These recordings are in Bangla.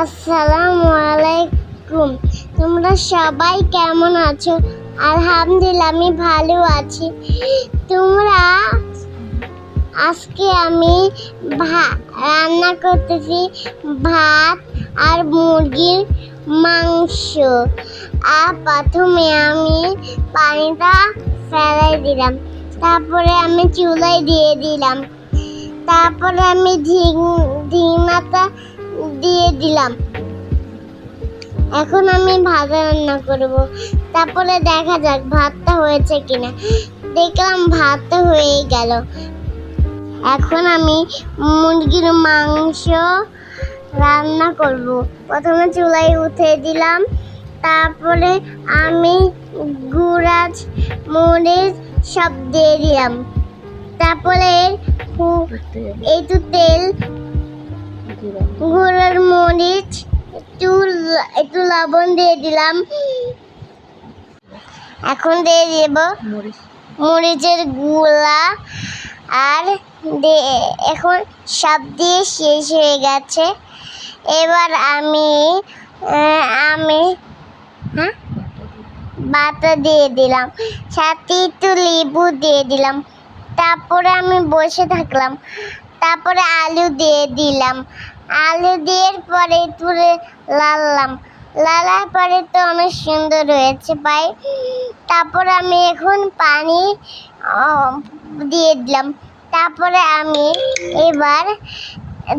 আসসালামু আলাইকুম তোমরা সবাই কেমন আছো? আলহামদুলিল্লাহ, আমি ভালো আছি। তোমরা আজকে আমি রান্না করতেছি ভাত আর মুরগির মাংস। আর প্রথমে আমি পানিটা ফেলাই দিলাম। তারপরে আমি চুলায় দিয়ে দিলাম। তারপরে আমি ঝিং ঝিঙাটা দিয়ে দিলাম। এখন আমি ভাজা রান্না করব। তারপরে দেখা যাক ভাতটা হয়েছে কিনা। দেখলাম ভাতটা হয়ে গেল। এখন আমি মুরগির মাংস রান্না করব। প্রথমে চুলায় উঠে দিলাম। তারপরে আমি গুঁড়াচ মরিচ সব দিয়ে দিলাম। তারপরে একটু তেল গুঁড়োর মরিচ একটু একটু লবণ দিয়ে দিলাম। এখন দিয়ে দেব মরিচের গুঁড়া। আর দে- এখন সব দিয়ে শেষ হয়ে গেছে। এবার আমি আমি হ্যাঁ? বাটা দিয়ে দিলাম। সাথে একটু লেবু দিয়ে দিলাম। তারপরে আমি বসে থাকলাম। তারপরে আলু দিয়ে দিলাম। আলু দেওয়ার পরে একটু লাললাম। লালার পরে তো অনেক সুন্দর হয়েছে পাই তারপরে আমি এখন পানি দিয়ে দিলাম। তারপরে আমি এবার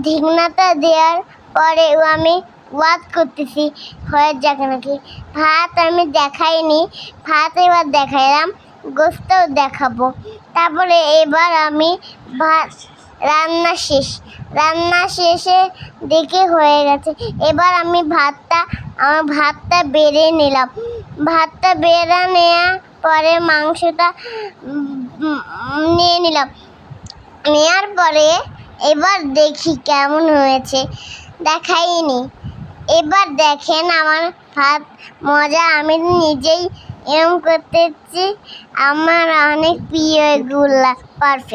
ধিংনাটা দেওয়ার পরে আমি ওয়াদ করতেছি। হয়ে যাক নাকি? ভাত আমি দেখাইনি। ভাত এবার দেখাইলাম গোস্তও দেখাবো। তারপরে এবার আমি ভাত রান্না শেষ। রান্না শেষে দেখে হয়ে গেছে। এবার আমি ভাতটা, আমার ভাতটা বেড়ে নিলাম। ভাতটা বেড়ে নেওয়া পরে মাংসটা নিয়ে নিলাম। নেওয়ার পরে এবার দেখি কেমন হয়েছে। দেখাইনি। এবার দেখেন আমার ভাত মজা। আমি নিজেই এরম করতেছি। আমার অনেক প্রিয় এগুলা। পারফেক্ট।